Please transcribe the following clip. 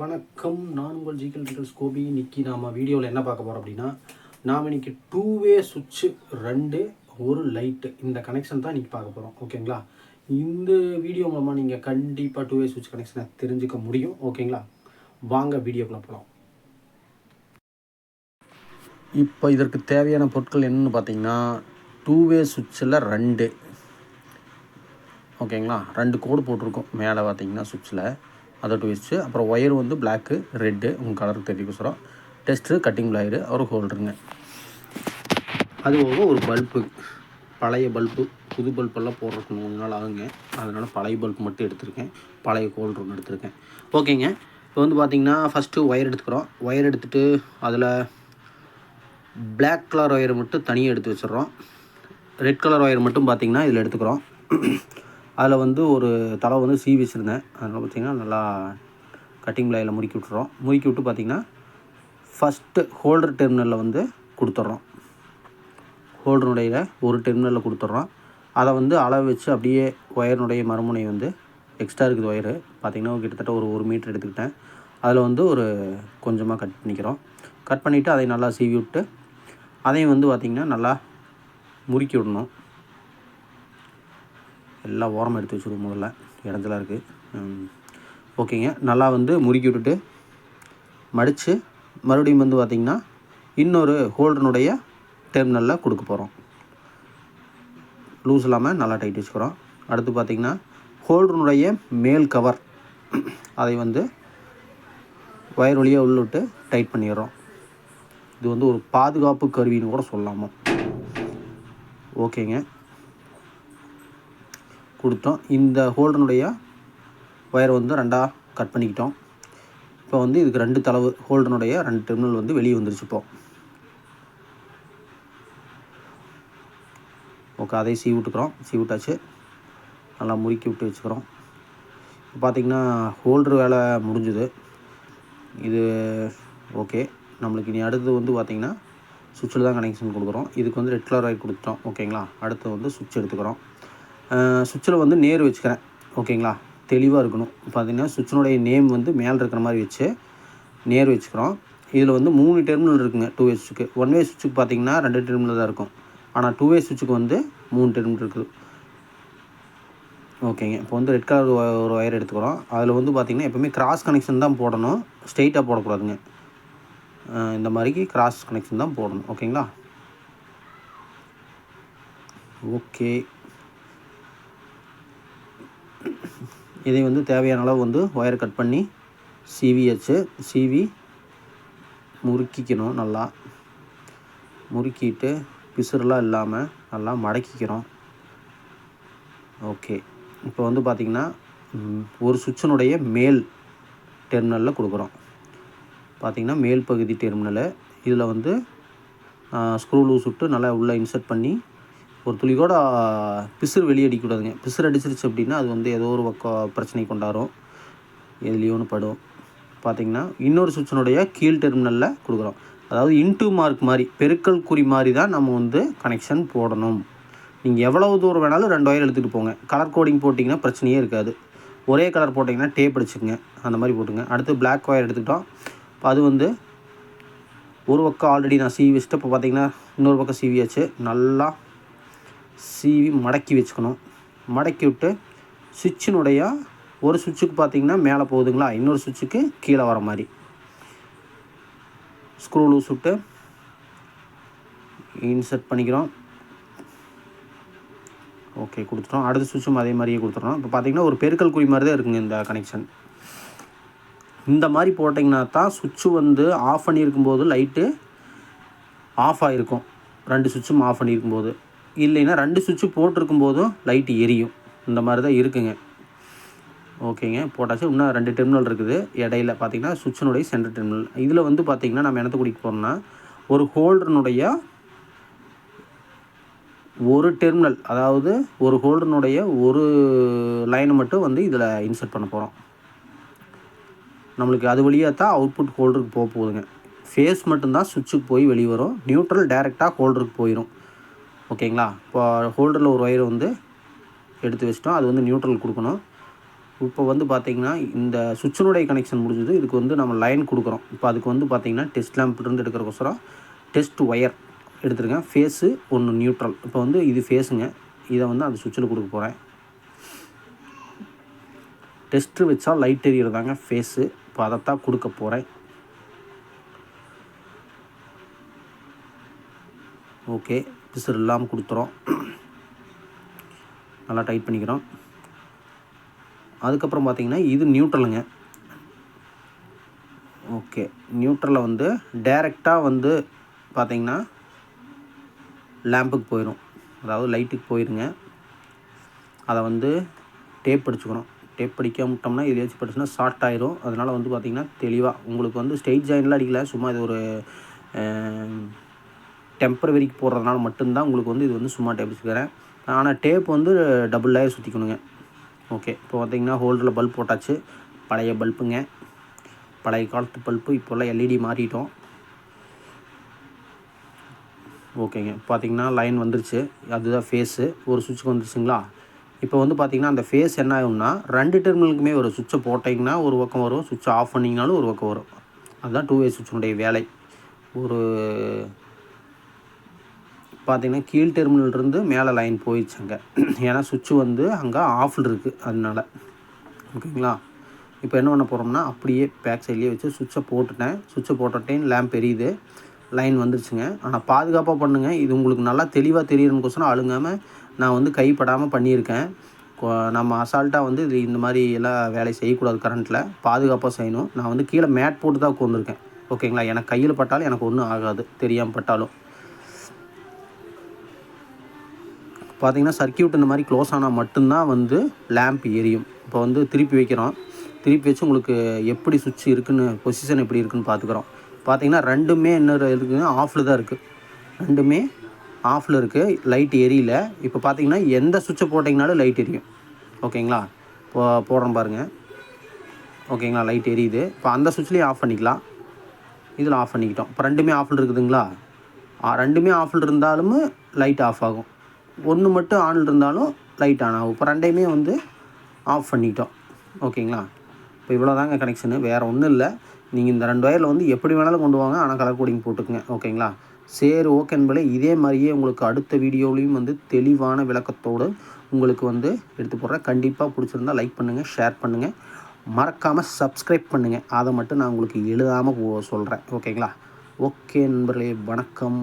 வணக்கம். நான் உங்கள் ஜிகல் டிகல்ஸ் கோபி. இன்னைக்கு நாம் வீடியோவில் என்ன பார்க்க போகிறோம் அப்படின்னா நாம் இன்னைக்கு டூ வே சுவிட்சு ரெண்டு ஒரு லைட்டு இந்த கனெக்ஷன் தான் இன்னைக்கு பார்க்க போகிறோம் ஓகேங்களா இந்த வீடியோ மூலமாக நீங்கள் கண்டிப்பாக டூ வே சுவிட்ச் கனெக்ஷனை தெரிஞ்சுக்க முடியும். ஓகேங்களா வாங்க வீடியோக்குள்ளே போகலாம் இப்போ இதற்கு தேவையான பொருட்கள் என்னென்னு பார்த்தீங்கன்னா டூ வே சுவிட்சில் ரெண்டு. ஓகேங்களா ரெண்டு கோடு போட்டிருக்கோம். மேலே பார்த்தீங்கன்னா சுவிட்சில் அதை ட்விஸ்ட்டு அப்புறம் ஒயர் வந்து பிளாக்கு ரெட்டு உங்கள் கலருக்கு தெரிவிக்கிறோம் டெஸ்ட்டு கட்டிங் ஒயரு ஒரு ஹோல்டருங்க அது போக ஒரு பல்பு பழைய பல்பு புது பல்பெல்லாம் போடுறதுக்கு மூணு நாள் ஆகுங்க. அதனால் பழைய பல்ப் மட்டும் எடுத்திருக்கேன். பழைய ஹோல்டர் ஒன்று எடுத்திருக்கேன். ஓகேங்க இப்போ வந்து பார்த்திங்கன்னா ஃபஸ்ட்டு ஒயர் எடுத்துக்கிறோம். ஒயர் எடுத்துகிட்டு அதில் பிளாக் கலர் ஒயர் மட்டும் தனியாக எடுத்து வச்சிடுறோம். ரெட் கலர் ஒயர் மட்டும் பார்த்திங்கன்னா இதில் எடுத்துக்கிறோம். அதில் வந்து ஒரு தலை வந்து சீ வச்சுருந்தேன். அதனால் பார்த்தீங்கன்னா நல்லா கட்டிங் பிளையில் முறுக்கி விட்டுறோம். முறுக்கி விட்டு பார்த்தீங்கன்னா ஃபஸ்ட்டு ஹோல்டர் டெர்மினலில் வந்து கொடுத்துட்றோம். ஹோல்டருடைய ஒரு டெர்மினலில் கொடுத்துட்றோம். அதை வந்து அளவு வச்சு அப்படியே ஒயரினுடைய மறுமுனை வந்து எக்ஸ்ட்ரா இருக்குது ஒயரு பார்த்திங்கன்னா கிட்டத்தட்ட ஒரு ஒரு மீட்டர் எடுத்துக்கிட்டேன். அதில் வந்து ஒரு கொஞ்சமாக கட் பண்ணிக்கிறோம். கட் பண்ணிவிட்டு அதை நல்லா சீவி விட்டு அதையும் வந்து பார்த்திங்கன்னா நல்லா முறுக்கி விடணும். எல்லாம் ஓரமாக எடுத்து வச்சுருவோம் முதல்ல. இடத்துல இருக்குது ஓகேங்க. நல்லா வந்து முறுக்கி விட்டுட்டு மடித்து மறுபடியும் வந்து பார்த்திங்கன்னா இன்னொரு ஹோல்டனுடைய டெர்மினலில் கொடுக்க போகிறோம் லூஸ் இல்லாமல் நல்லா டைட் வச்சுக்கிறோம். அடுத்து பார்த்திங்கன்னா ஹோல்டனுடைய மேல் கவர் அதை வந்து ஒயர் வழியாக உள்ளவிட்டு டைட் பண்ணிடுறோம். இது வந்து ஒரு பாதுகாப்பு கருவின்னு கூட சொல்லாமல் ஓகேங்க. கொடுத்தோம். இந்த ஹோல்டனுடைய ஒயர் வந்து ரெண்டாக கட் பண்ணிக்கிட்டோம். இப்போ வந்து இதுக்கு ரெண்டு தளவு ஹோல்டனுடைய ரெண்டு டெர்மினல் வந்து வெளியே வந்துருச்சு இப்போ. ஓகே அதை சீ விட்டுக்கிறோம். சீ விட்டாச்சு. நல்லா முறுக்கி விட்டு வச்சுக்கிறோம். இப்போ பார்த்திங்கன்னா ஹோல்டர் வேலை முடிஞ்சுது. இது ஓகே. நம்மளுக்கு இனி அடுத்தது வந்து பார்த்திங்கன்னா சுவிட்சில் தான் கனெக்ஷன் கொடுக்குறோம். இதுக்கு வந்து ரெட் கலர் ஆகி கொடுத்துட்டோம். ஓகேங்களா? அடுத்து வந்து சுவிட்ச் எடுத்துக்கிறோம். சுவிட்சில் வந்து நேர் வச்சுக்கிறேன். ஓகேங்களா? தெளிவாக இருக்கணும். பார்த்தீங்கன்னா சுவிட்சினுடைய நேம் வந்து மேலே இருக்கிற மாதிரி வச்சு நேர் வச்சுக்கிறோம். இதில் வந்து மூணு டெர்மினல் இருக்குங்க டூ வே சுவிட்சுக்கு. ஒன் வே சுவிட்சுக்கு பார்த்தீங்கன்னா ரெண்டு டெர்மினல் தான் இருக்கும். ஆனால் டூ வே சுவிட்சுக்கு வந்து மூணு டெர்மினல் இருக்குது. ஓகேங்க. இப்போ வந்து ரெட் கலர் ஒரு ஒயர் எடுத்துக்கிறோம். அதில் வந்து பார்த்திங்கன்னா எப்போவுமே கிராஸ் கனெக்ஷன் தான் போடணும். ஸ்ட்ரெயிட்டாக போடக்கூடாதுங்க. இந்த மாதிரிக்கு கிராஸ் கனெக்ஷன் தான் போடணும். ஓகேங்களா? ஓகே. இதை வந்து தேவையான அளவு வந்து ஒயர் கட் பண்ணி சிவி வச்சு சிவி முறுக்கிக்கணும் நல்லா. முறுக்கிட்டு பிசுறுலாம் இல்லாமல் நல்லா மடக்கிக்கிறோம். ஓகே இப்போ வந்து பார்த்திங்கன்னா ஒரு சுவிட்சனுடைய மேல் டெர்மினலில் கொடுக்குறோம். பார்த்திங்கன்னா மேல் பகுதி டெர்மினலு இதில் வந்து ஸ்க்ரூ லூஸ் விட்டு நல்லா உள்ளே இன்சர்ட் பண்ணி ஒரு துளி கூட பிசுறு வெளியே அடிக்கக்கூடாதுங்க. பிசுறு அடிச்சிருச்சு அப்படின்னா அது வந்து ஏதோ ஒரு பக்கம் பிரச்சனை கொண்டாடும் எதுலேயோ ஒன்று படும். பார்த்திங்கன்னா இன்னொரு சுவிட்சனுடைய கீழ் டெர்மினலில் கொடுக்குறோம். அதாவது இன்டூ மார்க் மாதிரி பெருக்கல் குறி மாதிரி தான் நம்ம வந்து கனெக்ஷன் போடணும். நீங்கள் எவ்வளவு தூரம் வேணாலும் ரெண்டு ஒயர் எடுத்துகிட்டு போங்க. கலர் கோடிங் போட்டிங்கன்னா பிரச்சனையே இருக்காது. ஒரே கலர் போட்டிங்கன்னா டேப் அடிச்சுக்கங்க. அந்த மாதிரி போட்டுங்க அடுத்து பிளாக் ஒயர் எடுத்துக்கிட்டோம். அது வந்து ஒரு பக்கம் ஆல்ரெடி நான் சீவி வச்சுட்டு இப்போ பார்த்தீங்கன்னா இன்னொரு பக்கம் சீவியாச்சு நல்லா சீவி மடக்கி வச்சுக்கணும். மடக்கி விட்டு சுவிட்சினுடைய ஒரு சுவிட்சுக்கு பார்த்தீங்கன்னா மேலே போகுதுங்களா? இன்னொரு சுவிட்சுக்கு கீழே வர மாதிரி. ஸ்க்ரூ லூஸ் விட்டு இன்சர்ட் பண்ணிக்கிறோம். ஓகே கொடுத்துட்டோம். அடுத்த சுவிட்சும் அதே மாதிரியே கொடுத்துட்றோம் இப்போ பார்த்தீங்கன்னா ஒரு பெருக்கல் குறி மாதிரி தான் இருக்குங்க இந்த கனெக்ஷன் இந்த மாதிரி போட்டிங்கன்னா தான் சுவிட்சு வந்து ஆஃப் பண்ணியிருக்கும்போது லைட்டு ஆஃப் ஆகிருக்கும் ரெண்டு சுவிட்சும் ஆஃப் பண்ணியிருக்கும்போது. இல்லைன்னா ரெண்டு சுவிட்சு போட்டிருக்கும் போதும் லைட்டு எரியும். இந்த மாதிரி தான் இருக்குங்க ஓகேங்க போட்டாச்சு. இன்னும் ரெண்டு டெர்மினல் இருக்குது. இடையில பார்த்தீங்கன்னா சுவிட்சனுடைய சென்டர் டெர்மினல் இதில் வந்து பார்த்தீங்கன்னா நம்ம என்னத்தை குடிக்க போகிறோம்னா ஒரு ஹோல்டர்னுடைய ஒரு டெர்மினல் அதாவது ஒரு ஹோல்டர்னுடைய ஒரு லைனை மட்டும் வந்து இதில் இன்சர்ட் பண்ண போகிறோம் நம்மளுக்கு அது வழியாக தான் அவுட்புட் ஹோல்டருக்கு போக போகுதுங்க. ஃபேஸ் மட்டும்தான் சுவிட்சுக்கு போய் வெளியே வரும் நியூட்ரல் டேரெக்டாக ஹோல்டருக்கு போயிடும் ஓகேங்களா? இப்போ ஹோல்டரில் ஒரு ஒயர் வந்து எடுத்து வச்சிட்டோம். அது வந்து நியூட்ரல் கொடுக்கணும். இப்போ வந்து பார்த்தீங்கன்னா இந்த சுவிட்சனுடைய கனெக்ஷன் முடிஞ்சது. இதுக்கு வந்து நம்ம லைன் கொடுக்குறோம். இப்போ அதுக்கு வந்து பார்த்திங்கன்னா டெஸ்ட் லேம்ப்லேருந்து எடுக்கிறக்கோசரம் டெஸ்ட் ஒயர் எடுத்துருக்கேன் ஃபேஸு ஒன்று நியூட்ரல் இப்போ வந்து இது ஃபேஸுங்க இதை வந்து அந்த சுவிட்சில் கொடுக்க போகிறேன் டெஸ்ட்டு வச்சா லைட் எரியறதாங்க ஃபேஸு இப்போ அதைத்தான் கொடுக்க போகிறேன் ஓகே பிசர் இல்லாமல் கொடுத்துறோம். நல்லா டைட் பண்ணிக்கிறோம். அதுக்கப்புறம் பார்த்தீங்கன்னா இது நியூட்ரலுங்க ஓகே நியூட்ரலில் வந்து டைரெக்டாக வந்து பார்த்தீங்கன்னா லேம்புக்கு போயிடும் அதாவது லைட்டுக்கு போயிருங்க. அதை வந்து டேப் அடிச்சுக்கணும். டேப் படிக்க விட்டோம்னா எதையாச்சும் படிச்சுன்னா ஷார்ட் ஆயிரும். அதனால் வந்து பார்த்திங்கன்னா தெளிவாக உங்களுக்கு வந்து ஸ்டேட் ஜாயின்லாம் அடிக்கல. சும்மா இது ஒரு டெம்பரவரிக்கு போடுறதுனால மட்டும்தான் உங்களுக்கு வந்து இது வந்து சும்மா டேப் வச்சுக்கிறேன் ஆனால் டேப் வந்து டபுள் லேயர் சுற்றிக்கணுங்க ஓகே இப்போ பார்த்தீங்கன்னா ஹோல்டரில் பல்ப் போட்டாச்சு. பழைய பல்புங்க பழைய காலத்து பல்ப்பு இப்போல்லாம் எல்இடி மாறிட்டோம். ஓகேங்க பார்த்தீங்கன்னா லைன் வந்துருச்சு. அதுதான் ஃபேஸு ஒரு சுவிட்சுக்கு வந்துருச்சுங்களா? இப்போ வந்து பார்த்தீங்கன்னா அந்த ஃபேஸ் என்ன ஆகும்னா ரெண்டு டெர்மினலுக்குமே ஒரு சுவிட்சை போட்டிங்கன்னா ஒரு பக்கம் வரும். சுவிட்சை ஆஃப் பண்ணிங்கனாலும் ஒரு பக்கம் வரும். அதுதான் டூ வே சுவிட்சினுடைய வேலை. ஒரு பார்த்தீங்கன்னா கீழ் டெர்மினல்லேருந்து மேலே லைன் போயிடுச்சுங்க. ஏன்னா சுவிட்சு வந்து அங்கே ஆஃபில் இருக்குது அதனால. ஓகேங்களா? இப்போ என்ன பண்ண போகிறோம்னா அப்படியே பேக் சைட்லேயே வச்சு சுவிட்சை போட்டுட்டேன். சுவிட்சை போட்டுட்டேன் லேம்ப் எரியுது லைன் வந்துருச்சுங்க. ஆனால் பாதுகாப்பாக பண்ணுங்கள் இது உங்களுக்கு நல்லா தெளிவாக தெரியணுங்கோசரம் அழுங்காமல் நான் வந்து கைப்படாமல் பண்ணியிருக்கேன். நம்ம அசால்ட்டாக வந்து இது இந்த மாதிரி எல்லாம் வேலை செய்யக்கூடாது கரண்ட்டில் பாதுகாப்பாக செய்யணும். நான் வந்து கீழே மேட் போட்டு தான் உட்காந்துருக்கேன் ஓகேங்களா? எனக்கு கையில் பட்டாலும் எனக்கு ஒன்றும் ஆகாது. தெரியாமல் பட்டாலும். பார்த்திங்கன்னா சர்க்கியூட் இந்த மாதிரி க்ளோஸ் ஆனால் மட்டும்தான் வந்து லேம்ப் எரியும். இப்போ வந்து திருப்பி வைக்கிறோம். திருப்பி வச்சு உங்களுக்கு எப்படி சுவிட்ச் இருக்குன்னு பொசிஷன் எப்படி இருக்குன்னு பார்த்துக்குறோம். பார்த்தீங்கன்னா ரெண்டுமே என்ன இருக்குதுன்னா ஆஃபில் தான் இருக்குது ரெண்டுமே ஆஃபில் இருக்குது லைட் எரியல. இப்போ பார்த்தீங்கன்னா எந்த சுவிட்சை போட்டிங்கனாலும் லைட் எரியும். ஓகேங்களா? இப்போ போடுறோம் பாருங்கள் ஓகேங்களா? லைட் எரியுது. இப்போ அந்த சுவிட்ச்லேயும் ஆஃப் பண்ணிக்கலாம். இதில் ஆஃப் பண்ணிக்கிட்டோம். இப்போ ரெண்டுமே ஆஃபில் இருக்குதுங்களா? ஆ, ரெண்டுமே ஆஃபில் இருந்தாலும் லைட் ஆஃப் ஆகும். ஒன்று மட்டும் ஆன் இருந்தாலும் லைட் ஆன் ஆகும். இப்போ ரெண்டையுமே வந்து ஆஃப் பண்ணிட்டோம். ஓகேங்களா? இப்போ இவ்வளோ தாங்க கனெக்ஷனு வேறு ஒன்றும் இல்லை. நீங்கள் இந்த ரெண்டு வயரில் வந்து எப்படி வேணாலும் கொண்டு வாங்க. ஆனால் கலர் கோடிங் போட்டுக்குங்க. ஓகேங்களா? சரி ஓகே என்பதே இதே மாதிரியே உங்களுக்கு அடுத்த வீடியோலையும் வந்து தெளிவான விளக்கத்தோடு உங்களுக்கு வந்து எடுத்து போடுறேன். கண்டிப்பாக பிடிச்சிருந்தா லைக் பண்ணுங்கள் ஷேர் பண்ணுங்கள் மறக்காமல் சப்ஸ்கிரைப் பண்ணுங்கள் அதை மட்டும் நான் உங்களுக்கு எழுதாமல் சொல்கிறேன் ஓகேங்களா? ஓகே நண்பர்களே வணக்கம்.